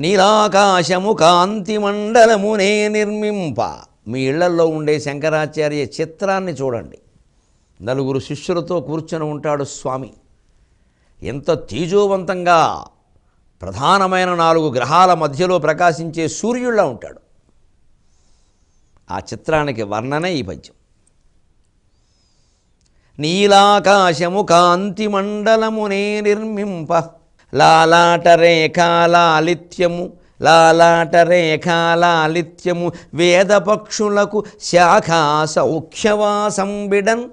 నీలాకాశము కాంతిమండలమునే నిర్మింప. మీ ఇళ్ళల్లో ఉండే శంకరాచార్య చిత్రాన్ని చూడండి. నలుగురు శిష్యులతో కూర్చొని ఉంటాడు స్వామి. ఎంత తేజోవంతంగా ప్రధానమైన నాలుగు గ్రహాల మధ్యలో ప్రకాశించే సూర్యుళ్ళ ఉంటాడు. ఆ చిత్రానికి వర్ణనే ఈ పద్యం. నీలాకాశము కాంతి మండలమునే నిర్మింప. లాలాట రేఖాలాలిత్యము లాలాట రేఖాలాలిత్యము. వేద శాఖా సౌఖ్యవాసం బిడన్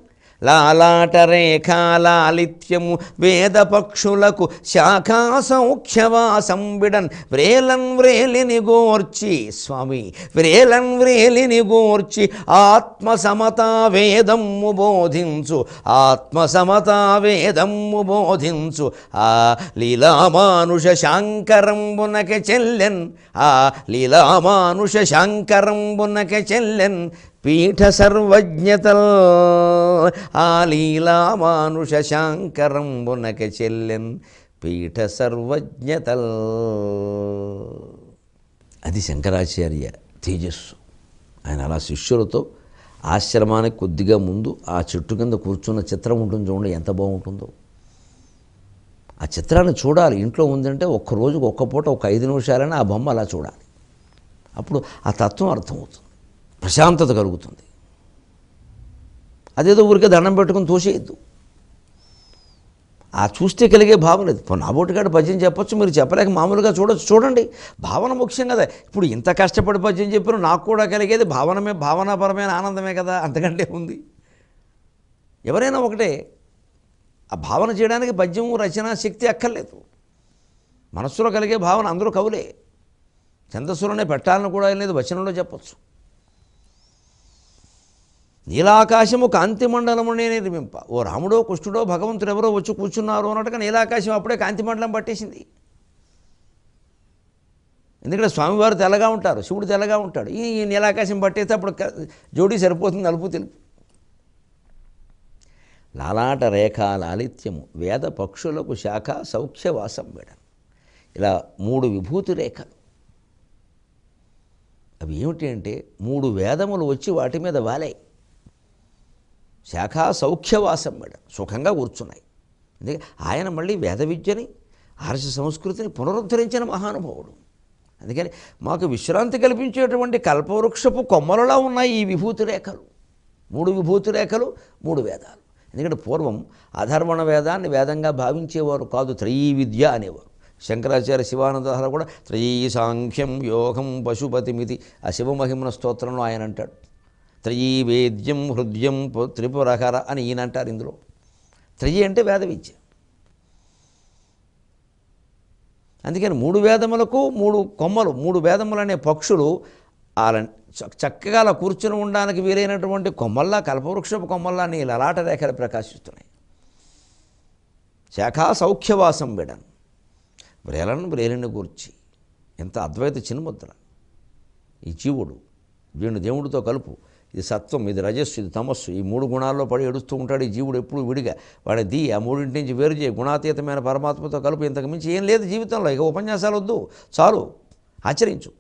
లాలాట రేఖాలాలిత్యము వేద పక్షులకు శాఖా సౌఖ్యవాసం విడన్ వ్రేలన్ వ్రేలిని గోర్చి స్వామి వ్రేలన్ వ్రేలిని గోర్చి ఆత్మ సమతా వేదమ్ము బోధించు ఆత్మ సమతా వేదమ్ము బోధించు. ఆ లీలామానుష శాంకరంబునక చెల్లెన్ ఆ లీలామానుష శాంకరంబునక చెల్లెన్ పీఠ సర్వజ్ఞతల్ ఆ లీలామానుష శాంకరంబునక చెల్లెన్ పీఠ సర్వజ్ఞతల్ అది శంకరాచార్య తేజస్సు. ఆయన అలా శిష్యులతో ఆశ్రమానికి కొద్దిగా ముందు ఆ చెట్టు కింద కూర్చున్న చిత్రం ఉంటుంది చూడండి ఎంత బాగుంటుందో. ఆ చిత్రాన్ని చూడాలి. ఇంట్లో ఉందంటే ఒక్క రోజుకు ఒక్క పూట ఒక ఐదు నిమిషాలైనా ఆ బొమ్మ అలా చూడాలి. అప్పుడు ఆ తత్వం అర్థమవుతుంది. ప్రశాంతత కలుగుతుంది. అదేదో ఊరికే దండం పెట్టుకుని తోసేయద్దు. ఆ చూస్తే కలిగే భావన లేదు. నా నాబోటిగాడు పద్యం చెప్పచ్చు మీరు చెప్పలేక మామూలుగా చూడొచ్చు. చూడండి భావన ముఖ్యం కదా. ఇప్పుడు ఇంత కష్టపడి పద్యం చెప్పారు నాకు కూడా కలిగేది భావనమే భావనాపరమైన ఆనందమే కదా అంతకంటే ఉంది ఎవరైనా ఒకటే ఆ భావన చేయడానికి పద్యం రచనా శక్తి అక్కర్లేదు. మనస్సులో కలిగే భావన అందరూ కవులే. ఛందస్సులోనే పెట్టాలని కూడా ఏం లేదు వచనంలో చెప్పచ్చు. నీలాకాశము కాంతి మండలమునే నిర్మింప. ఓ రాముడో కృష్ణుడో భగవంతుడు ఎవరో వచ్చి కూర్చున్నారు అన్నట్టుగా నీలాకాశం అప్పుడే కాంతి మండలం పట్టేసింది. ఎందుకంటే స్వామివారు తెల్లగా ఉంటారు శివుడు తెల్లగా ఉంటాడు. ఈ నీలాకాశం పట్టేస్తే అప్పుడు జోడీ సరిపోతుంది నలుపు తెలుపు. లాలాట రేఖ లాలిత్యము వేద పక్షులకు శాఖ సౌఖ్యవాసం వేడ ఇలా మూడు విభూతి రేఖలు. అవి ఏమిటి అంటే మూడు వేదములు వచ్చి వాటి మీద వాలాయి. శాఖా సౌఖ్యవాసం మేడం. సుఖంగా కూర్చున్నాయి. అందుకే ఆయన మళ్ళీ వేద విద్యని ఆర్ష సంస్కృతిని పునరుద్ధరించిన మహానుభావుడు. అందుకని మాకు విశ్రాంతి కల్పించేటువంటి కల్పవృక్షపు కొమ్మలలో ఉన్నాయి ఈ విభూతి రేఖలు. మూడు విభూతి రేఖలు మూడు వేదాలు. ఎందుకంటే పూర్వం అధర్వణ వేదాన్ని వేదంగా భావించేవారు కాదు త్రయీ విద్య అనేవారు. శంకరాచార్య శివానందహార కూడా త్రయీ సాంఖ్యం యోగం పశుపతిమితి ఆ శివమహిమన స్తోత్రంలో ఆయన అంటాడు. త్రయీవేద్యం హృదయం పు- త్రిపురహర అని ఈయన అంటారు ఇందులో. త్రయీ అంటే వేద విద్య అందుకని మూడు వేదములకు మూడు కొమ్మలు మూడు వేదములు అనే పక్షులు అలా చక్కగా అలా కూర్చుని ఉండడానికి వీలైనటువంటి కొమ్మల్లా కల్పవృక్షపు కొమ్మల్లా నీ లలాట రేఖలు ప్రకాశిస్తున్నాయి. శాఖా సౌఖ్యవాసం విడన్. వ్రేలను వ్రేలిని గూర్చి. ఎంత అద్వైత చిన్ముద్ర. ఈ జీవుడు వీణు దేవుడితో కలుపు. ఇది సత్వం ఇది రజస్సు ఇది తమస్సు. ఈ మూడు గుణాల్లో పడి ఏడుస్తూ ఉంటాడు. ఈ జీవుడు ఎప్పుడు విడిగా. వాడి ది ఆ మూడింటి నుంచి వేరు చేయి. గుణాతీతమైన పరమాత్మతో కలుపు ఇంతకు మించి ఏం లేదు జీవితంలో. ఇక ఉపన్యాసాలు వద్దు. చాలు. ఆచరించు.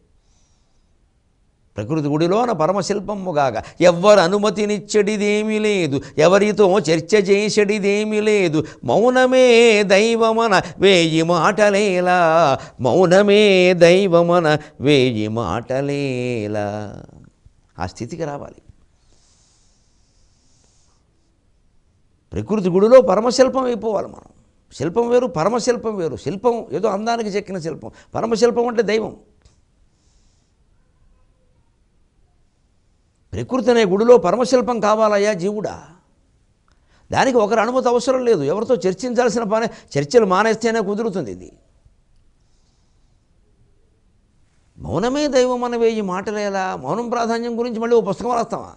ప్రకృతి గుడిలోన పరమశిల్పముగాక ఎవ్వరు అనుమతినిచ్చడిదేమీ లేదు. ఎవరితో చర్చ చేసడిదేమీ లేదు. మౌనమే దైవమన వేయి మాటలేలా. మౌనమే దైవమన వేయి మాటలేలా. ఆ స్థితికి రావాలి. ప్రకృతి గుడిలో పరమశిల్పం అయిపోవాలి మనం. శిల్పం వేరు పరమశిల్పం వేరు. శిల్పం ఏదో అందానికి చెక్కిన శిల్పం. పరమశిల్పం అంటే దైవం. ప్రకృతి అనే గుడిలో పరమశిల్పం కావాలయ్యా జీవుడా. దానికి ఒకరి అనుమతి అవసరం లేదు. ఎవరితో చర్చించాల్సిన పని చర్చలు మానేస్తేనే కుదురుతుంది ఇది. మౌనమే దైవం అని వేయి మాటలేలా మౌనం ప్రాధాన్యం గురించి మళ్ళీ ఓ పుస్తకం రాస్తామా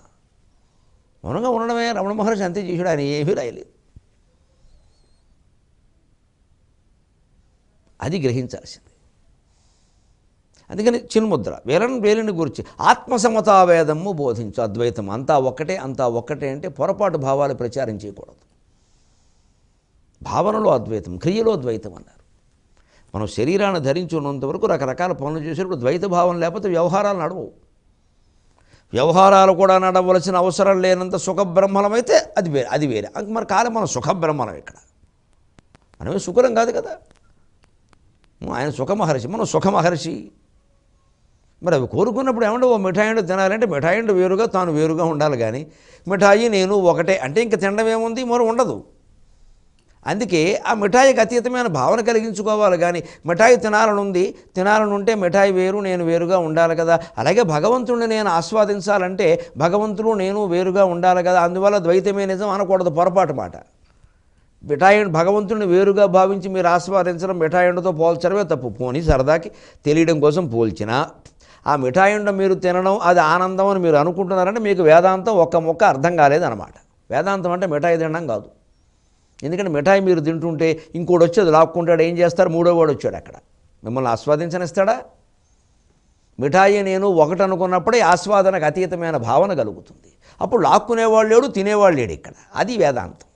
మౌనంగా ఉండడమే రమణ మహర్షి అంతే చేసాడు ఆయన ఏమీ రాయలేదు. అది గ్రహించాల్సింది. అందుకని చిన్ముద్ర వేలను వేలిని గురించి ఆత్మసమతా వేదము బోధించు అద్వైతం. అంతా ఒక్కటే అంతా ఒక్కటే అంటే పొరపాటు భావాలు ప్రచారం చేయకూడదు. భావనలో అద్వైతం క్రియలో ద్వైతం అన్నారు. మనం శరీరాన్ని ధరించి ఉన్నంత వరకు రకరకాల పనులు చేసేటప్పుడు ద్వైత భావం లేకపోతే వ్యవహారాలు నడవవు వ్యవహారాలు కూడా నడవలసిన అవసరం లేనంత సుఖబ్రహ్మలమైతే అది వేరే అది వేరే. మరి కాలం మనం సుఖబ్రహ్మలం ఇక్కడ. మనమే సుఖరం కాదు కదా. ఆయన సుఖమహర్షి మనం సుఖమహర్షి. మరి అవి కోరుకున్నప్పుడు ఏమంటే ఓ మిఠాయిండు తినాలంటే మిఠాయిండు వేరుగా తాను వేరుగా ఉండాలి కానీ మిఠాయి నేను ఒకటే. అంటే ఇంక తినడం ఏముంది? మరి ఉండదు. అందుకే ఆ మిఠాయికి అతీతమైన భావన కలిగించుకోవాలి. కానీ మిఠాయి తినాలని ఉంది తినాలని ఉంటే మిఠాయి వేరు నేను వేరుగా ఉండాలి కదా. అలాగే భగవంతుడిని నేను ఆస్వాదించాలంటే భగవంతుడు నేను వేరుగా ఉండాలి కదా. అందువల్ల ద్వైతమే నిజం అనకూడదు పొరపాటు మాట. మిఠాయి భగవంతుడిని వేరుగా భావించి మీరు ఆస్వాదించడం మిఠాయిండతో పోల్చడమే తప్పు. పోనీ సరదాకి తెలియడం కోసం పోల్చినా ఆ మిఠాయిండ మీరు తినడం అది ఆనందం అని మీరు అనుకుంటున్నారంటే మీకు వేదాంతం ఒక్క మొక్క అర్థం కాలేదన్నమాట. వేదాంతం అంటే మిఠాయి తినడం కాదు. ఎందుకంటే మిఠాయి మీరు తింటుంటే ఇంకోటి వచ్చేది లాక్కుంటాడు ఏం చేస్తారు? మూడో వాడు వచ్చాడు అక్కడ. మిమ్మల్ని ఆస్వాదించనిస్తాడా? మిఠాయి నేను ఒకటి అనుకున్నప్పుడే ఆస్వాదనకు అతీతమైన భావన కలుగుతుంది. అప్పుడు లాక్కునేవాళ్ళు లేడు తినేవాళ్ళు లేడు ఇక్కడ. అది వేదాంతం.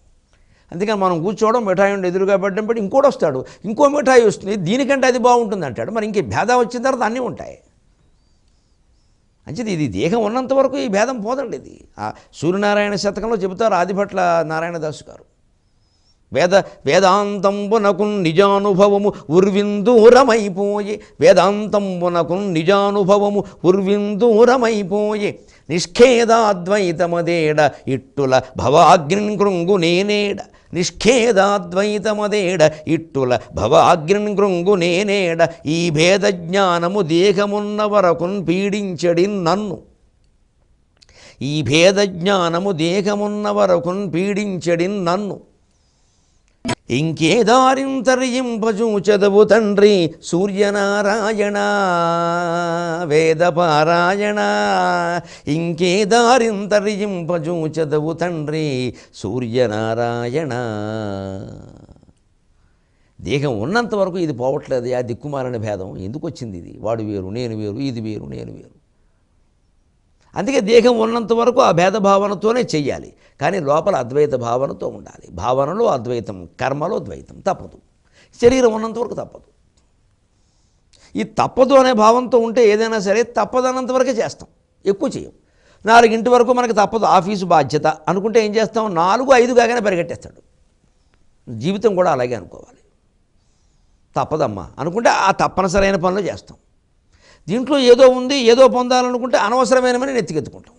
అందుకని మనం కూర్చోవడం మిఠాయి ఉండి ఎదురుగా పెట్టడం పెట్టి ఇంకోటి వస్తాడు. ఇంకో మిఠాయి వస్తుంది దీనికంటే అది బాగుంటుంది అంటాడు. మరి ఇంక భేదం వచ్చిన తర్వాత అన్నీ ఉంటాయి. అంచేది ఇది దేహం ఉన్నంత వరకు ఈ భేదం పోదండి ఇది. ఆ సూర్యనారాయణ శతకంలో చెబుతారు ఆదిభట్ల నారాయణదాసు గారు. వేద వేదాంతంబునకు నిజానుభవము ఉర్విందూరమైపోయి వేదాంతంబునకు నిజానుభవము ఉర్విందూరమైపోయి నిష్ఖేదాద్వైతమదేడ ఇట్టుల భవాగ్నిన్ కృంగు నేనేడ నిష్ఖేదాద్వైతమదేడ ఇట్టుల భవాగ్నిన్ కృంగు నేనేడ ఈ భేదజ్ఞానము దేహమున్న వరకున్ పీడించడి నన్ను. ఈ భేదజ్ఞానము దేహమున్న వరకున్ పీడించడి నన్ను. ఇంకేదారింతరింపజూచదవు తండ్రి సూర్యనారాయణ వేదపారాయణ. ఇంకేదారింతరింపజూచదవు తండ్రి సూర్యనారాయణ. దేహం ఉన్నంత వరకు ఇది పోవట్లేదు ఆ దిక్కుమాలని భేదం. ఎందుకు వచ్చింది ఇది? వాడు వేరు నేను వేరు ఇది వేరు నేను వేరు. అందుకే దేహం ఉన్నంత వరకు ఆ భేదభావనతోనే చెయ్యాలి. కానీ లోపల అద్వైత భావనతో ఉండాలి. భావనలో అద్వైతం కర్మలో ద్వైతం తప్పదు. శరీరం ఉన్నంత వరకు తప్పదు. ఈ తప్పదు అనే భావంతో ఉంటే ఏదైనా సరే తప్పదన్నంత వరకే చేస్తాం. ఎక్కువ చేయం. నాలుగింటి వరకు మనకి తప్పదు ఆఫీసు బాధ్యత అనుకుంటే ఏం చేస్తాం? నాలుగు ఐదు కాగానే పరిగెట్టేస్తాడు. జీవితం కూడా అలాగే అనుకోవాలి. తప్పదమ్మా. అనుకుంటే ఆ తప్పనిసరైన పనులు చేస్తాం. దీంట్లో ఏదో ఉంది ఏదో పొందాలనుకుంటే అనవసరమైనమని నెత్తికెత్తుకుంటాం.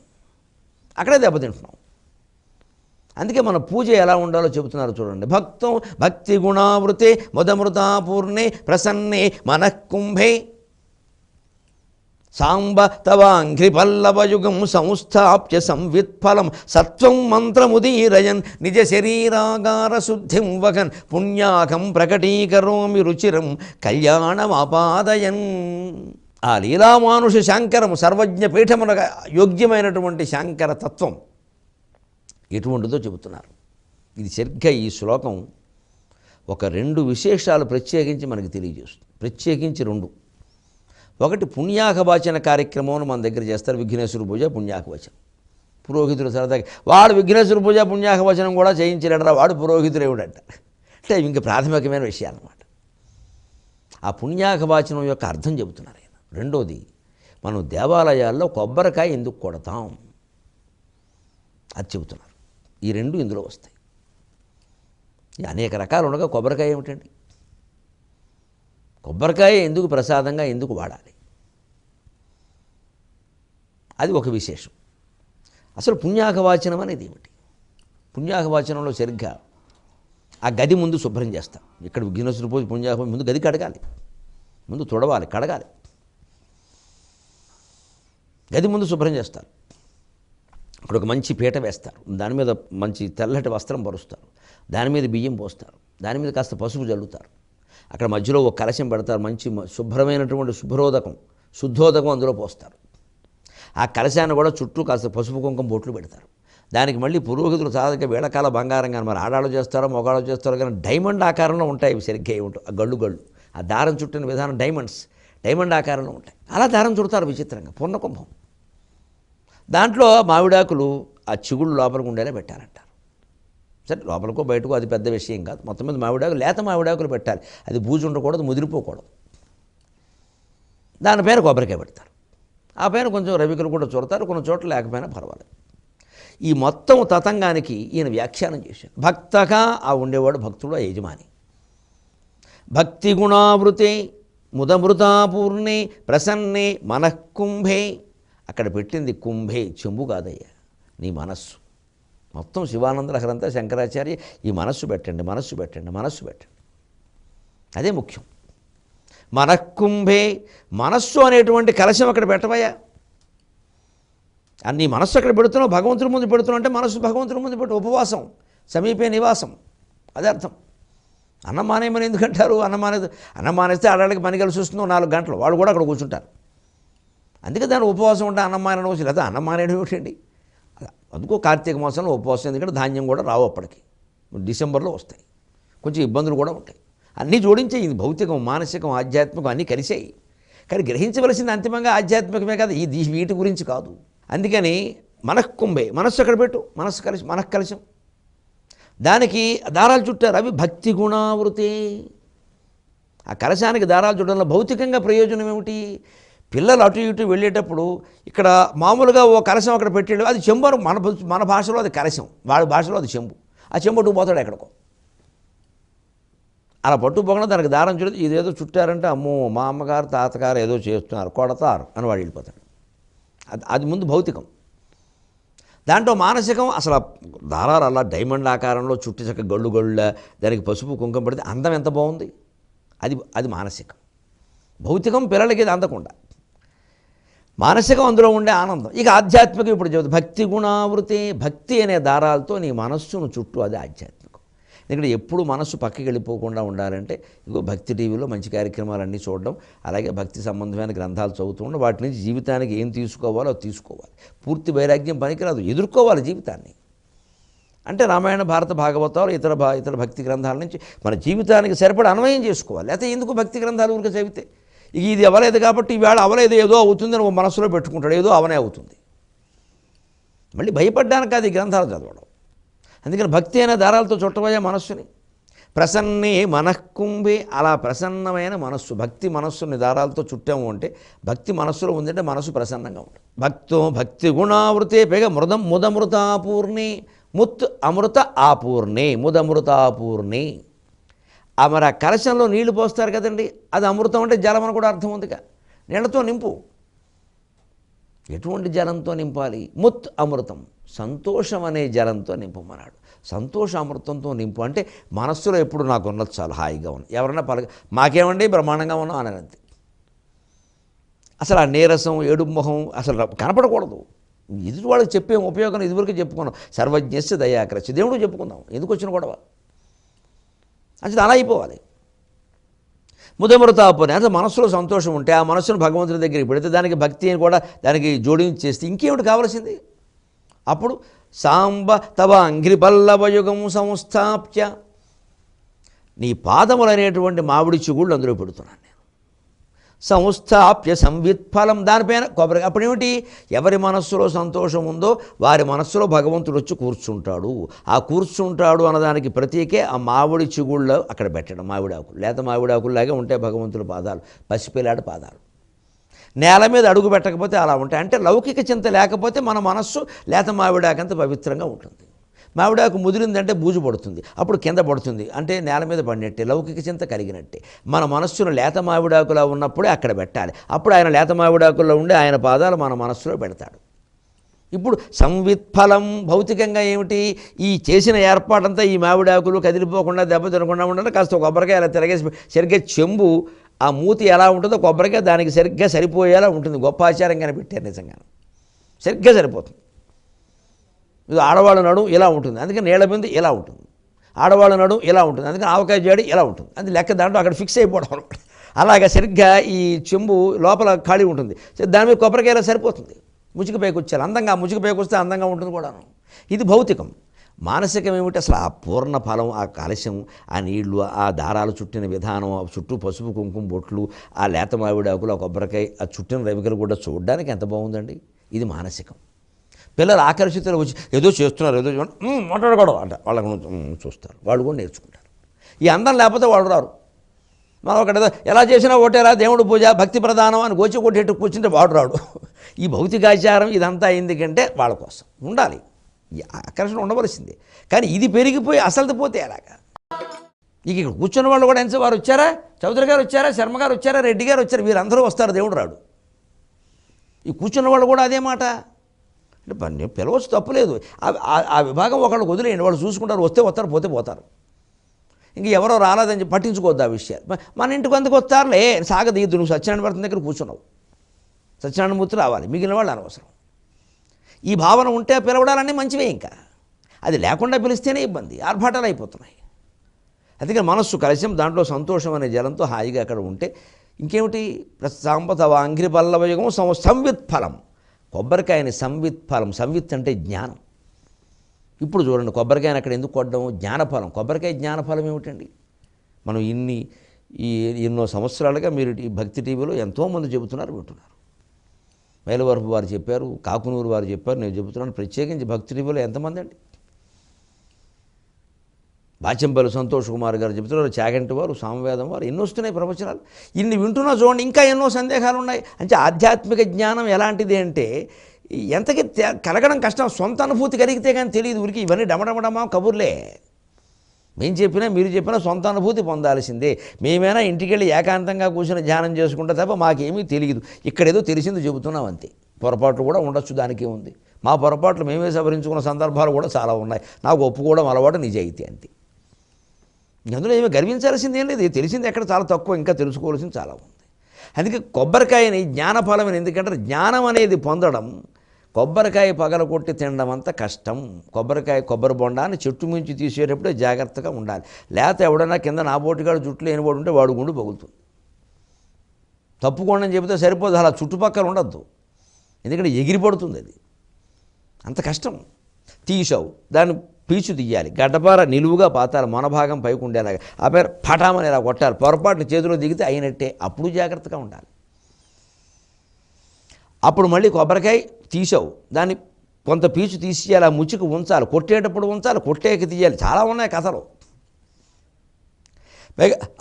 అక్కడే దెబ్బతింటున్నాం. అందుకే మన పూజ ఎలా ఉండాలో చెబుతున్నారు చూడండి. భక్తం భక్తి గుణావృతే మొదమృతాపూర్ణే ప్రసన్నే మనఃకుంభే. సాంబ తవాంఘ్రి పల్లవయుగం సంస్థాప్య సంవిత్ఫలం సత్వం మంత్రముదీరయన్ నిజ శరీరాగార శుద్ధిం వగన్ పుణ్యాకం ప్రకటీకరోమి రుచిరం కళ్యాణమాపాదయన్. ఆ లీలామానుష శాంకరం సర్వజ్ఞ పీఠమున యోగ్యమైనటువంటి శాంకర తత్వం. ఎటువంటిదో చెబుతున్నారు. ఇది సరిగ్గా ఈ శ్లోకం ఒక రెండు విశేషాలు ప్రత్యేకించి మనకి తెలియజేస్తుంది. ప్రత్యేకించి రెండు. ఒకటి పుణ్యాకవాచన కార్యక్రమం మన దగ్గర చేస్తారు. విఘ్నేశ్వర పూజ పుణ్యాకవచనం. పురోహితుడు సరదాగా వాడు విఘ్నేశ్వర పూజ పుణ్యాకవచనం కూడా చేయించలేడరా వాడు పురోహితుడేవుడంట. అంటే ఇంక ప్రాథమికమైన విషయాలు అన్నమాట ఆ పుణ్యాకవాచనం యొక్క అర్థం చెబుతున్నారు ఆయన రెండోది మనం దేవాలయాల్లో కొబ్బరికాయ ఎందుకు కొడతాం? అది చెబుతున్నారు. ఈ రెండు ఇందులో వస్తాయి. అనేక రకాలు ఉండగా కొబ్బరికాయ ఏమిటండి? కొబ్బరికాయ ఎందుకు ప్రసాదంగా ఎందుకు వాడాలి? అది ఒక విశేషం. అసలు పుణ్యాకవాచనం అనేది ఏమిటి? పుణ్యాకవాచనంలో సరిగ్గా ఆ గది ముందు శుభ్రం చేస్తాం. ఇక్కడ విఘ్నేశ్వర పూజ పుణ్యాకం ముందు గది కడగాలి. ముందు తుడవాలి కడగాలి. గది ముందు శుభ్రం చేస్తారు. అక్కడ ఒక మంచి పీట వేస్తారు. దాని మీద మంచి తెల్లటి వస్త్రం పరుస్తారు. దాని మీద బియ్యం పోస్తారు. దాని మీద కాస్త పసుపు జల్లుతారు. అక్కడ మధ్యలో ఒక కలశం పెడతారు. మంచి శుభ్రమైనటువంటి శుభ్రోదకం శుద్ధోదకం అందులో పోస్తారు. ఆ కలశాన్ని కూడా చుట్టూ కాస్త పసుపు కుంకుమ బొట్లు పెడతారు. దానికి మళ్ళీ పురోహితులు సాధక వేళకాల బంగారం కానీ మరి ఆడాళ్ళు చేస్తారో మొగాళ్ళు చేస్తారో కానీ డైమండ్ ఆకారంలో ఉంటాయి సరిగ్గా ఉంటాయి. ఆ గళ్ళు గళ్ళు. ఆ దారం చుట్టిన విధానం డైమండ్స్. డైమండ్ ఆకారంలో ఉంటాయి. అలా దారం చుడతారు విచిత్రంగా. పూర్ణకుంభం దాంట్లో మామిడాకులు ఆ చిగుళ్ళు లోపలికి ఉండేలా పెట్టారంటారు. సరే లోపలికో బయటకో అది పెద్ద విషయం కాదు. మొత్తం మీద మామిడాకులు లేత మామిడాకులు పెట్టాలి. అది బూజు ఉండకూడదు ముదిరిపోకూడదు. దాని పేరు కొబ్బరికాయ పెడతారు. ఆ పైన కొంచెం రవికులు కూడా చూడతారు కొన్ని చోట్ల లేకపోయినా పర్వాలేదు. ఈ మొత్తం తతంగానికి ఈయన వ్యాఖ్యానం చేశాడు భక్తగా ఆ ఉండేవాడు భక్తుడు ఆ యజమాని. భక్తి గుణావృతే ముదమృతాపూర్ణే ప్రసన్నే మనఃకుంభే అక్కడ పెట్టింది కుంభే చెంబు కాదయ్యా నీ మనస్సు. మొత్తం శివానంద లహరంతా శంకరాచార్య ఈ మనస్సు పెట్టండి మనస్సు పెట్టండి మనస్సు పెట్టండి. అదే ముఖ్యం. మనకుంభే మనస్సు అనేటువంటి కలశం అక్కడ పెట్టవయ్యా. నీ మనస్సు అక్కడ పెడుతున్నావు భగవంతుడి ముందు పెడుతున్నావు అంటే మనస్సు భగవంతుడి ముందు పెట్టు ఉపవాసం సమీపే నివాసం. అదే అర్థం. అన్నం మానేయమని ఎందుకంటారు? అన్నం మానేది అన్నం మానేస్తే ఆడవాళ్ళకి పని కలిసి వస్తుందో నాలుగు గంటలు. వాళ్ళు కూడా అక్కడ కూర్చుంటారు. అందుకే దాని ఉపవాసం ఉంటే అన్నం మానేయడం వచ్చి లేదా. అన్నం మానేయడం ఏమిటండి? అలా. అందుకో కార్తీక మాసంలో ఉపవాసం ఎందుకంటే ధాన్యం కూడా రావు అప్పటికి. డిసెంబర్లో వస్తాయి. కొంచెం ఇబ్బందులు కూడా ఉంటాయి. అన్నీ జోడించే ఇది భౌతికం మానసికం ఆధ్యాత్మికం అన్నీ కలిసాయి. కానీ గ్రహించవలసింది అంతిమంగా ఆధ్యాత్మికమే కాదు. ఇది వీటి గురించి కాదు. అందుకని మనఃకుంభే మనస్సు అక్కడ పెట్టు? మనస్సు కలిసి మనః కలశం దానికి దారాలు చుట్టారు అవి భక్తి గుణావృతే. ఆ కలశానికి దారాలు చుట్టడంలో భౌతికంగా ప్రయోజనం ఏమిటి? పిల్లలు అటు ఇటు వెళ్ళేటప్పుడు ఇక్కడ మామూలుగా ఓ కలశం అక్కడ పెట్టాడు అది చెంబు మన మన భాషలో అది కలశం. వాడి భాషలో అది చెంబు. ఆ చెంబు పోతాడు ఎక్కడికో. అలా పట్టుపోకుండా దానికి దారం చూడదు. ఇదేదో చుట్టారంటే అమ్మో మా అమ్మగారు తాతగారు ఏదో చేస్తున్నారు కొడతారు అని వాడు వెళ్ళిపోతాడు. అది అది ముందు భౌతికం. దాంట్లో మానసికం అసలు దారాలు అలా డైమండ్ ఆకారంలో చుట్టి చక్క గళ్ళు గళ్ళ దానికి పసుపు కుంకుమ పడితే అందం ఎంత బాగుంది? అది అది మానసికం. భౌతికం పిల్లలకి ఇది అందకుండా. మానసికం అందులో ఉండే ఆనందం. ఇక ఆధ్యాత్మికం ఇప్పుడు చెబుతుంది భక్తి గుణావృతి భక్తి అనే దారాలతో నీ మనస్సును చుట్టూ అది ఆధ్యాత్మికం. ఎందుకంటే ఎప్పుడు మనస్సు పక్కకి వెళ్ళిపోకుండా ఉండాలంటే ఇగో భక్తి టీవీలో మంచి కార్యక్రమాలన్నీ చూడడం అలాగే భక్తి సంబంధమైన గ్రంథాలు చదువుతుండడం వాటి నుంచి జీవితానికి ఏం తీసుకోవాలో అది తీసుకోవాలి. పూర్తి వైరాగ్యం పనికిరాదు ఎదుర్కోవాలి జీవితాన్ని. అంటే రామాయణ భారత భాగవతాలు ఇతర భా ఇతర భక్తి గ్రంథాల నుంచి మన జీవితానికి సరిపడ అన్వయం చేసుకోవాలి. లేకపోతే ఎందుకు భక్తి గ్రంథాలు ఊరికే చదివితే? ఇక ఇది అవ్వలేదు కాబట్టి ఈవేళ అవ్వలేదు ఏదో అవుతుందని ఓ మనసులో పెట్టుకుంటాడు ఏదో అవనే అవుతుంది. మళ్ళీ భయపడ్డానికి అది గ్రంథాలు చదవడం. అందుకని భక్తి అయిన దారాలతో చుట్టబోయే మనస్సుని? ప్రసన్నే మనఃకుంభే అలా ప్రసన్నమైన మనస్సు భక్తి మనస్సుని దారాలతో చుట్టాము అంటే భక్తి మనస్సులో ఉందంటే మనస్సు ప్రసన్నంగా ఉంటుంది. భక్తో భక్తి గుణావృతే పేగ మృదం ముదమృతాపూర్ణి ముత్ అమృత ఆపూర్ణి ముదమృతాపూర్ణి. ఆ మరి ఆ కలశంలో నీళ్ళు పోస్తారు కదండి. అది అమృతం అంటే జలం అని కూడా అర్థం ఉందిగా. నీళ్ళతో నింపు. ఎటువంటి జలంతో నింపాలి? ముత్ అమృతం. సంతోషం అనే జలంతో నింపమన్నాడు సంతోష అమృతంతో నింపు అంటే మనస్సులో ఎప్పుడు నాకు ఉన్నది చాలా హాయిగా ఉంది. ఎవరన్నా పలక మాకేమండి? బ్రహ్మాండంగా ఉన్నాం అని అంతే. అసలు ఆ నీరసం ఏడు మొహం అసలు కనపడకూడదు. ఎదుటి వాళ్ళకి చెప్పే ఉపయోగం ఇదివరకు చెప్పుకున్నాం. సర్వజ్ఞస్య దయాకరస్య దేవుడు చెప్పుకుందాం. ఎందుకు వచ్చిన గొడవ? అది అలా అయిపోవాలి ముదమృతాపని అంటే మనసులో సంతోషం ఉంటే ఆ మనస్సును భగవంతుని దగ్గరికి పెడితే దానికి భక్తి అని కూడా దానికి జోడించేస్తే ఇంకేమిటి కావాల్సింది? అప్పుడు సాంబ తవ అంఘ్రిపల్లవయుగం సంస్థాప్య. నీ పాదములనేటువంటి మామిడి చిగుళ్ళు అందులో పెడుతున్నాను నేను. సంస్థాప్య సంవిత్ఫలం. దానిపైన కొబ్బరి అప్పుడేమిటి ఎవరి మనస్సులో సంతోషం ఉందో వారి మనస్సులో భగవంతుడు వచ్చి కూర్చుంటాడు. ఆ కూర్చుంటాడు అన్నదానికి ప్రతీకే ఆ మామిడి చిగుళ్ళు అక్కడ పెట్టడం. మామిడాకులు లేత మామిడాకుల్లాగే ఉంటాయి భగవంతుడి పాదాలు. పసిపిల్లాడి పాదాలు. నేల మీద అడుగు పెట్టకపోతే అలా ఉంటాయి. అంటే లౌకిక చింత లేకపోతే మన మనస్సు లేత మామిడాకంత పవిత్రంగా ఉంటుంది. మామిడాకు ముదిరిందంటే బూజు పడుతుంది. అప్పుడు కింద పడుతుంది. అంటే నేల మీద పడినట్టే లౌకిక చింత కలిగినట్టే. మన మనస్సును లేత మామిడాకులా ఉన్నప్పుడే అక్కడ పెట్టాలి. అప్పుడు ఆయన లేత మామిడాకుల్లో ఉండి ఆయన పాదాలు మన మనస్సులో పెడతాడు. ఇప్పుడు సంవిత్ఫలం భౌతికంగా ఏమిటి? ఈ చేసిన ఏర్పాటంతా ఈ మామిడాకులు కదిలిపోకుండా దెబ్బ తినకుండా ఉండాలి కాస్త కొబ్బరికాయ అలా తిరగేసి సరిగ్గా చెంబు ఆ మూతి ఎలా ఉంటుందో కొబ్బరికాయ దానికి సరిగ్గా సరిపోయేలా ఉంటుంది. గొప్ప ఆచారం కనిపెట్టారు నిజంగా సరిగ్గా సరిపోతుంది. ఇది ఆడవాళ్ళ నడు ఇలా ఉంటుంది. అందుకని నీళ్ళ బిందు ఇలా ఉంటుంది. ఆడవాళ్ళ నడు ఇలా ఉంటుంది. అందుకని ఆవకాయ జాడి ఇలా ఉంటుంది. అది లెక్క దాంట్లో అక్కడ ఫిక్స్ అయిపోవడం అనమాట అలాగా సరిగ్గా ఈ చెంబు లోపల ఖాళీ ఉంటుంది. దాని మీద కొబ్బరికాయలా సరిపోతుంది. ముసుగు పైకి వచ్చారు అందంగా ఆ ముసుగు పైకి వస్తే అందంగా ఉంటుంది కూడాను. ఇది భౌతికం. మానసికం ఏమిటి? అసలు ఆ పూర్ణ ఫలం ఆ కలశం ఆ నీళ్ళు ఆ దారాలు చుట్టిన విధానం ఆ చుట్టూ పసుపు కుంకుమ బొట్లు ఆ లేత మావిడాకులు ఆ కొబ్బరికాయ ఆ చుట్టిన రవికలు కూడా చూడడానికి ఎంత బాగుందండి? ఇది మానసికం. పిల్లలు ఆకర్షితులు వచ్చి ఏదో చేస్తున్నారు ఏదో మాట్లాడకూడదు అంట. వాళ్ళకు చూస్తారు. వాళ్ళు కూడా నేర్చుకుంటారు. ఈ అందం లేకపోతే వాళ్ళు రారు. మనం ఒకటి ఎలా చేసినా ఒకటేరా దేవుడు పూజ భక్తి ప్రధానం అని గోచి కొట్టేట్టు కూర్చుంటే వాడు రాడు. ఈ భౌతికాచారం ఇదంతా ఎందుకంటే వాళ్ళ కోసం. ఉండాలి. ఈ ఆకర్షణ ఉండవలసిందే. కానీ ఇది పెరిగిపోయి అసలు పోతే ఎలాగా? ఇక ఇక్కడ కూర్చున్న వాళ్ళు కూడా ఎంత వారు వచ్చారా? చౌదరి గారు వచ్చారా? శర్మ గారు వచ్చారా? రెడ్డి గారు వచ్చారు? వీరందరూ వస్తారు దేవుడు రాడు. ఈ కూర్చున్న వాళ్ళు కూడా అదే మాట. అంటే పిలవచ్చు తప్పులేదు ఆ- విభాగం ఒకళ్ళు వదిలేయండి. వాళ్ళు చూసుకుంటారు వస్తే వస్తారు పోతే పోతారు. ఇంక ఎవరో రాలేదని చెప్పి పట్టించుకోవద్దు ఆ విషయాలు. మన ఇంటికి అందుకు వస్తారులే. సాగదీయద్దు నువ్వు సత్యనారాయణ దగ్గర కూర్చున్నావు. సత్యనారాయణమూర్తి రావాలి మిగిలిన వాళ్ళు అనవసరం. ఈ భావన ఉంటే పిలవడాలన్నీ మంచివే ఇంకా. అది లేకుండా పిలిస్తేనే ఇబ్బంది ఆర్భాటాలు అయిపోతున్నాయి. అందుకని మనస్సు కలిసం దాంట్లో సంతోషం అనే జలంతో హాయిగా అక్కడ ఉంటే ఇంకేమిటి? సాంబత వాంగ్రి పల్లవయుగం సం సంవిత్ ఫలం కొబ్బరికాయని సంవిత్ ఫలం సంవిత్ అంటే జ్ఞానం. ఇప్పుడు చూడండి కొబ్బరికాయని అక్కడ ఎందుకు కొట్టడం? జ్ఞానఫలం. కొబ్బరికాయ జ్ఞానఫలం ఏమిటండి? మనం ఇన్ని ఈ ఎన్నో సంవత్సరాలుగా మీరు ఈ భక్తి టీవీలో ఎంతోమంది చెబుతున్నారు వింటున్నారు. మైలవరపు వారు చెప్పారు కాకునూరు వారు చెప్పారు నేను చెబుతున్నాను ప్రత్యేకించి భక్తి టీవీలో ఎంతమంది అండి బాచంపల్లి సంతోష్ కుమార్ గారు చెబుతున్నారు చాగంటి వారు సామవేదం వారు ఎన్ని వస్తున్నాయి ప్రవచనాలు. ఇన్ని వింటున్నా చూడండి ఇంకా ఎన్నో సందేహాలు ఉన్నాయి. అంటే ఆధ్యాత్మిక జ్ఞానం ఎలాంటిది అంటే ఎంతకి తె- కలగడం కష్టం సొంత అనుభూతి కలిగితే కానీ తెలియదు ఊరికి ఇవన్నీ డమడమడమా కబుర్లే. మేము చెప్పినా మీరు చెప్పినా సొంత అనుభూతి పొందాల్సిందే. మేమైనా ఇంటికి వెళ్ళి ఏకాంతంగా కూర్చొని ధ్యానం చేసుకుంటే తప్ప మాకేమీ తెలియదు. ఇక్కడేదో తెలిసింది చెబుతున్నాం అంతే. పొరపాట్లు కూడా ఉండొచ్చు దానికే ఉంది. మా పొరపాట్లు మేమే సవరించుకున్న సందర్భాలు కూడా చాలా ఉన్నాయి. నాకు ఒప్పుకోవడం అలవాటు నిజాయితీ అంతే. అందులో ఏమి గర్వించాల్సింది ఏం లేదు. తెలిసింది ఎక్కడ చాలా తక్కువ ఇంకా తెలుసుకోవాల్సింది చాలా ఉంది. అందుకే కొబ్బరికాయని జ్ఞానఫలం అని ఎందుకంటే జ్ఞానం అనేది పొందడం కొబ్బరికాయ పగలగొట్టి తినడం అంత కష్టం. కొబ్బరికాయ కొబ్బరి బొండాన్ని చెట్టు మించి తీసేటప్పుడే జాగ్రత్తగా ఉండాలి. లేకపోతే ఎవడన్నా కింద నా బోటిగాడు జుట్లు లేనివాడు ఉంటే వాడు గుండు పగులుతుంది. తప్పుకోండి అని చెబితే సరిపోదు. అలా చుట్టుపక్కల ఉండద్దు. ఎందుకంటే ఎగిరిపడుతుంది అది. అంత కష్టం. తీసావు. దాన్ని పీచు తీయాలి. గడ్డపార నిలువుగా పాతాలి మొనభాగం పైకి ఉండేలాగా. ఆ పేరు పటామని ఇలా కొట్టాలి? పొరపాటున చేతిలో దిగితే అయినట్టే. అప్పుడు జాగ్రత్తగా ఉండాలి. అప్పుడు మళ్ళీ కొబ్బరికాయ తీసావు. దాన్ని కొంత పీచు తీసి అలా ముచ్చుకు ఉంచాలి. కొట్టేటప్పుడు ఉంచాలి. కొట్టేకి తీయాలి. చాలా ఉన్నాయి కథలు.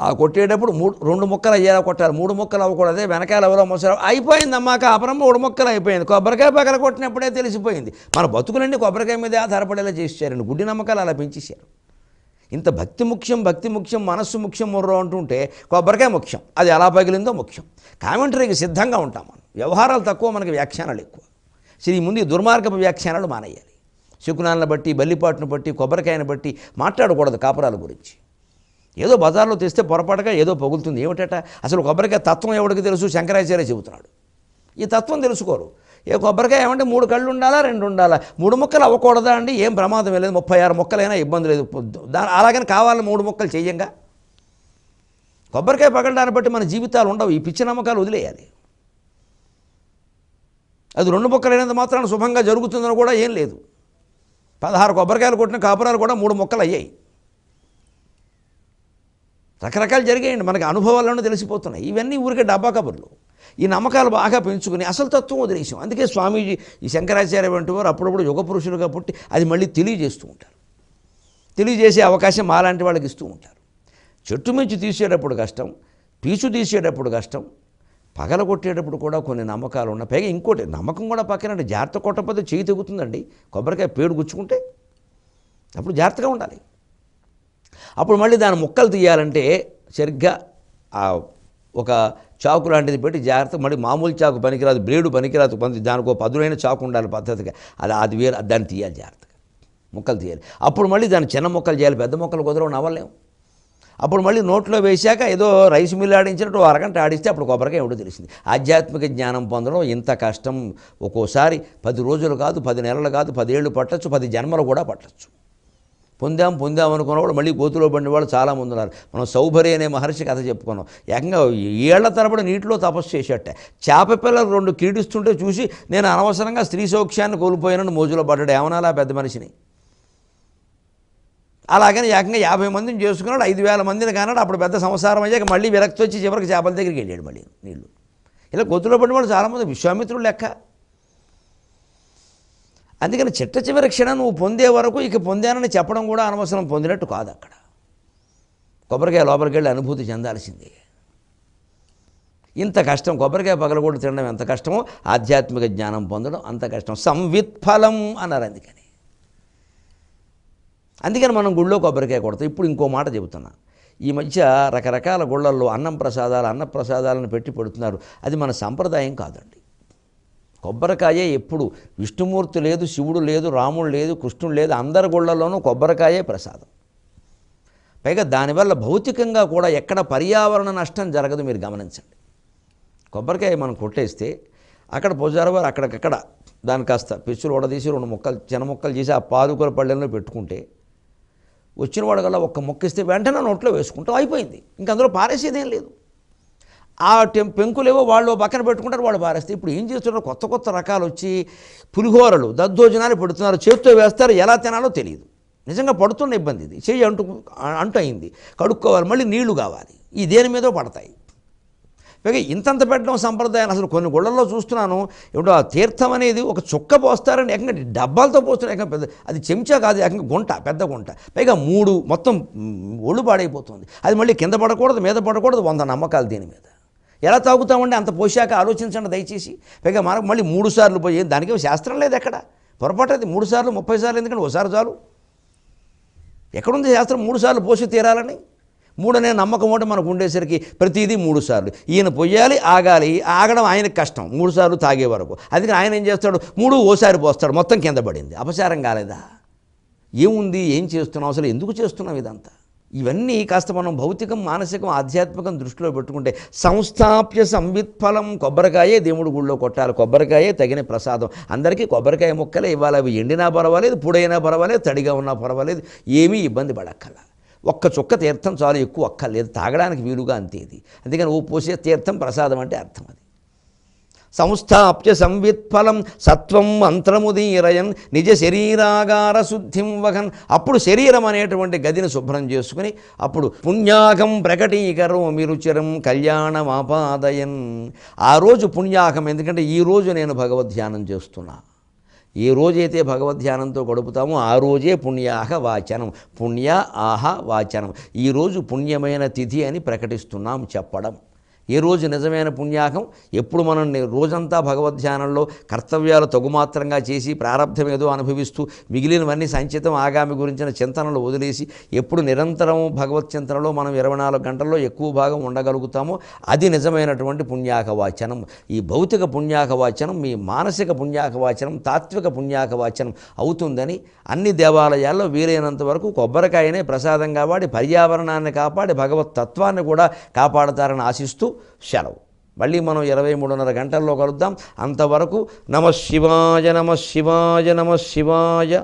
ఆ కొట్టేటప్పుడు మూడు రెండు ముక్కలు అయ్యేలా కొట్టాలి. మూడు ముక్కలు అవ్వకూడదు వెనకాల ఎవరో మొసలు అయిపోయింది అమ్మాక అపరం మూడు ముక్కలు అయిపోయింది. కొబ్బరికాయ పగల కొట్టినప్పుడే తెలిసిపోయింది. మన బతుకులన్నీ కొబ్బరికాయ మీద ఆధారపడేలా చేసేసారండి గుడ్డి నమ్మకాలు అలా పెంచేశారు. ఇంత భక్తి ముఖ్యం భక్తి ముఖ్యం మనస్సు ముఖ్యం ముర్రో అంటుంటే కొబ్బరికాయ ముఖ్యం. అది ఎలా పగిలిందో ముఖ్యం. కామెంటరీకి సిద్ధంగా ఉంటాం మనం. వ్యవహారాలు తక్కువ మనకి వ్యాఖ్యానాలు ఎక్కువ. శ్రీ ముందు దుర్మార్గపు వ్యాఖ్యానాలు మానేయాలి. శకునాలను బట్టి బల్లిపాటును బట్టి కొబ్బరికాయను బట్టి మాట్లాడకూడదు కాపురాల గురించి. ఏదో బజార్లో తెస్తే పొరపాటుగా ఏదో పగులుతుంది. ఏమిటట? అసలు కొబ్బరికాయ తత్వం ఎవడికి తెలుసు? శంకరాచార్య చెబుతున్నాడు. ఈ తత్వం తెలుసుకోరు. ఏ కొబ్బరికాయ ఏమంటే మూడు కళ్ళు ఉండాలా రెండు ఉండాలా? మూడు ముక్కలు అవ్వకూడదా అండి? ఏం ప్రమాదం లేదు. ముప్పై ఆరు ముక్కలైనా ఇబ్బంది లేదు. దాని అలాగని కావాలని మూడు ముక్కలు చేయంగా కొబ్బరికాయ పగలడాన్ని బట్టి మన జీవితాలు ఉండవు. ఈ పిచ్చి నమ్మకాలు వదిలేయాలి. అది రెండు మొక్కలైనంత మాత్రాన శుభంగా జరుగుతుందని కూడా ఏం లేదు. పదహారు కొబ్బరికాయలు కొట్టిన కాపురాలు కూడా మూడు ముక్కలు అయ్యాయి రకరకాలు జరిగాయండి. మనకి అనుభవాలను తెలిసిపోతున్నాయి. ఇవన్నీ ఊరికే డబ్బా కబుర్లు. ఈ నమ్మకాలు బాగా పెంచుకుని అసలు తత్వం వదిలేసాం. అందుకే స్వామీజీ ఈ శంకరాచార్య వంటి వారు అప్పుడప్పుడు యుగ పురుషులుగా పుట్టి అది మళ్ళీ తెలియజేస్తూ ఉంటారు. తెలియజేసే అవకాశం మాలాంటి వాళ్ళకి ఇస్తూ ఉంటారు. చెట్టు మించి తీసేటప్పుడు కష్టం పీచు తీసేటప్పుడు కష్టం పగల కొట్టేటప్పుడు కూడా కొన్ని నమ్మకాలు ఉన్నాయి. పైగా ఇంకోటి నమ్మకం కూడా పక్కన జాగ్రత్త కొట్టకపోతే చేయి తెగుతుందండి. కొబ్బరికాయ పేడు గుచ్చుకుంటే అప్పుడు జాగ్రత్తగా ఉండాలి. అప్పుడు మళ్ళీ దాని ముక్కలు తీయాలంటే సరిగ్గా ఒక చాకు లాంటిది పెట్టి జాగ్రత్త మళ్ళీ మామూలు చాకు పనికిరాదు బ్లేడు పనికిరాదు. పని దానికి ఒక పదునైన చాకు ఉండాలి పద్ధతిగా. అది అది వేరు దాన్ని తీయాలి జాగ్రత్తగా. ముక్కలు తీయాలి. అప్పుడు మళ్ళీ దాన్ని చిన్న ముక్కలు చేయాలి పెద్ద ముక్కలు కుదరవు నవ్వలేము. అప్పుడు మళ్ళీ నోట్లో వేశాక ఏదో రైస్ మిల్ ఆడించినట్టు అరగంట ఆడిస్తే అప్పుడు కొబ్బరికాయ ఎవడో తెలిసింది. ఆధ్యాత్మిక జ్ఞానం పొందడం ఇంత కష్టం. ఒక్కోసారి పది రోజులు కాదు పది నెలలు కాదు పదేళ్ళు పట్టచ్చు పది జన్మలు కూడా పట్టచ్చు. పొందాం పొందాం అనుకున్నవాడు మళ్ళీ గోతులో పడిన వాళ్ళు చాలామంది ఉన్నారు మనం సౌభరి అనే మహర్షి కథ చెప్పుకున్నాం. ఏకంగా ఏళ్ళ తరబడి నీటిలో తపస్సు చేసేట చేప పిల్లలు రెండు కీడిస్తుంటే చూసి నేను అనవసరంగా స్త్రీ సౌఖ్యాన్ని కోల్పోయానని మోజులో పడ్డాడు. ఏమనాలా పెద్ద మనిషిని? అలాగని ఏకంగా యాభై మందిని చేసుకున్నాడు ఐదు వేల మందిని కానాడు. అప్పుడు పెద్ద సంసారం అయ్యాక మళ్ళీ విరక్తి వచ్చి చివరికి చేపల దగ్గరికి వెళ్ళాడు మళ్ళీ నీళ్ళు ఇలా గొంతులో పడిన వాళ్ళు చాలామంది విశ్వామిత్రుడు లెక్క. అందుకని చిట్ట చివరి క్షణం నువ్వు పొందే వరకు ఇక పొందానని చెప్పడం కూడా అనవసరం పొందినట్టు కాదు అక్కడ. కొబ్బరికాయ లోపలికి వెళ్ళి అనుభూతి చెందాల్సిందే. ఇంత కష్టం కొబ్బరికాయ పగలగొట్టు తినడం ఎంత కష్టమో ఆధ్యాత్మిక జ్ఞానం పొందడం అంత కష్టం. సంవిత్ఫలం అన్నారు అందుకని. అందుకని మనం గుళ్ళో కొబ్బరికాయ కొడతాం. ఇప్పుడు ఇంకో మాట చెబుతున్నా. ఈ మధ్య రకరకాల గుళ్ళల్లో అన్నం ప్రసాదాలు అన్న ప్రసాదాలను పెట్టి పెడుతున్నారు. అది మన సంప్రదాయం కాదండి. కొబ్బరికాయే ఎప్పుడు. విష్ణుమూర్తి లేదు శివుడు లేదు రాముడు లేదు కృష్ణుడు లేదు అందరి గుళ్ళలోనూ కొబ్బరికాయే ప్రసాదం. పైగా దానివల్ల భౌతికంగా కూడా ఎక్కడ పర్యావరణ నష్టం జరగదు మీరు గమనించండి. కొబ్బరికాయ మనం కొట్టేస్తే అక్కడ పూజారి వారు అక్కడికక్కడ దాని కాస్త పిచ్చులు ఓడదీసి రెండు ముక్కలు చిన్న ముక్కలు చేసి ఆ పాదుకల పళ్ళెంలో పెట్టుకుంటే వచ్చిన వాడు కల్లా ఒక్క మొక్క ఇస్తే వెంటనే నోట్లో వేసుకుంటాం అయిపోయింది. ఇంక అందులో పారేసేదేం లేదు. ఆ టెం పెంకులేవో వాళ్ళు పక్కన పెట్టుకుంటారు వాళ్ళు పారేస్తే ఇప్పుడు ఏం చేస్తున్నారు? కొత్త కొత్త రకాలు వచ్చి పులిహోరలు దద్దోజనాలు పెడుతున్నారు చేత్తో వేస్తారు ఎలా తినాలో తెలియదు. నిజంగా పడుతున్న ఇబ్బంది ఇది. చెయ్యి అంటు అంటు అయింది. కడుక్కోవాలి మళ్ళీ నీళ్ళు కావాలి. ఈ దేని మీదో పడతాయి. పైగా ఇంతంత పెట్టడం సంప్రదాయం అసలు కొన్ని గుళ్ళల్లో చూస్తున్నాను. ఇప్పుడు ఆ తీర్థం అనేది ఒక చుక్క పోస్తారని ఏకంగా డబ్బాలతో పోస్తున్నారు ఏకంగా పెద్ద అది చెంచా కాదు ఏకంగా గుంట పెద్ద గుంట. పైగా మూడు మొత్తం ఒళ్ళు పాడైపోతుంది. అది మళ్ళీ కింద పడకూడదు మీద పడకూడదు వంద నమ్మకాలు దీని మీద. ఎలా తాగుతామండి? అంత పోషాక ఆలోచించండి దయచేసి. పైగా మనకు మళ్ళీ మూడు సార్లు పోయి దానికి శాస్త్రం లేదు ఎక్కడ. పొరపాటు అది మూడు సార్లు ముప్పై సార్లు ఎందుకంటే ఒకసారి చాలు. ఎక్కడుంది శాస్త్రం? మూడు సార్లు పోసి తీరాలని. మూడనే నమ్మకం ఒకటి మనకు ఉండేసరికి ప్రతిదీ మూడు సార్లు. ఈయన పొయ్యాలి ఆగాలి. ఆగడం ఆయనకు కష్టం. మూడు సార్లు తాగే వరకు. అందుకని ఆయన ఏం చేస్తాడు? మూడు ఓసారి పోస్తాడు. మొత్తం కింద పడింది. అపచారం కాలేదా? ఏముంది? ఏం చేస్తున్నావు? అసలు ఎందుకు చేస్తున్నావు ఇదంతా? ఇవన్నీ కాస్త మనం భౌతికం మానసికం ఆధ్యాత్మికం దృష్టిలో పెట్టుకుంటే సంస్థాప్య సంవిత్ఫలం కొబ్బరికాయే దేవుడి గుళ్ళో కొట్టాలి. కొబ్బరికాయే తగిన ప్రసాదం. అందరికీ కొబ్బరికాయ ముక్కలే ఇవ్వాలి. అవి ఎండినా పర్వాలేదు పొడైనా పర్వాలేదు తడిగా ఉన్నా పర్వాలేదు ఏమీ ఇబ్బంది పడక్కల ఒక్క చుక్క తీర్థం చాలు ఎక్కువ అక్కర్లేదు. తాగడానికి వీలుగా అంతే ఇది. అందుకని ఓ పోసే తీర్థం ప్రసాదం అంటే అర్థం అది. సంస్థాప్య సంవిత్ఫలం సత్వం మంత్రముదీరయన్ నిజ శరీరాగార శుద్ధిం వహన్ అప్పుడు శరీరం అనేటువంటి గదిని శుభ్రం చేసుకుని అప్పుడు పుణ్యాగం ప్రకటీకరం మిరుచిరం కళ్యాణమాపాదయన్ ఆ రోజు పుణ్యాగం ఎందుకంటే ఈ రోజు నేను భగవద్ధ్యానం చేస్తున్నా. ఏ రోజైతే భగవద్ధ్యానంతో గడుపుతామో ఆ రోజే పుణ్యాహ వాచనం. పుణ్య ఆహ వాచనం. ఈరోజు పుణ్యమైన తిథి అని ప్రకటిస్తున్నాం చెప్పడం. ఏ రోజు నిజమైన పుణ్యాకం ఎప్పుడు మనం రోజంతా రోజంతా భగవద్ధ్యానంలో కర్తవ్యాలు తగుమాత్రంగా చేసి ప్రారంధం ఏదో అనుభవిస్తూ మిగిలినవన్నీ సంచితం ఆగామి గురించిన చింతనలు వదిలేసి ఎప్పుడు నిరంతరం భగవత్ చింతనలో మనం ఇరవై నాలుగు గంటల్లో ఎక్కువ భాగం ఉండగలుగుతామో అది నిజమైనటువంటి పుణ్యాక వాచనం ఈ భౌతిక పుణ్యాక వాచనం మీ మానసిక పుణ్యాక వాచనం తాత్విక పుణ్యాక వాచనం అవుతుందని అన్ని దేవాలయాల్లో వీలైనంత వరకు కొబ్బరికాయనే ప్రసాదంగా వాడి పర్యావరణాన్ని కాపాడి భగవత్ తత్వాన్ని కూడా కాపాడతారని ఆశిస్తూ సెలవు. మళ్ళీ మనం ఇరవై మూడున్నర గంటల్లో కలుద్దాం. అంతవరకు నమ శివాయ నమ శివాయ నమ శివాయ.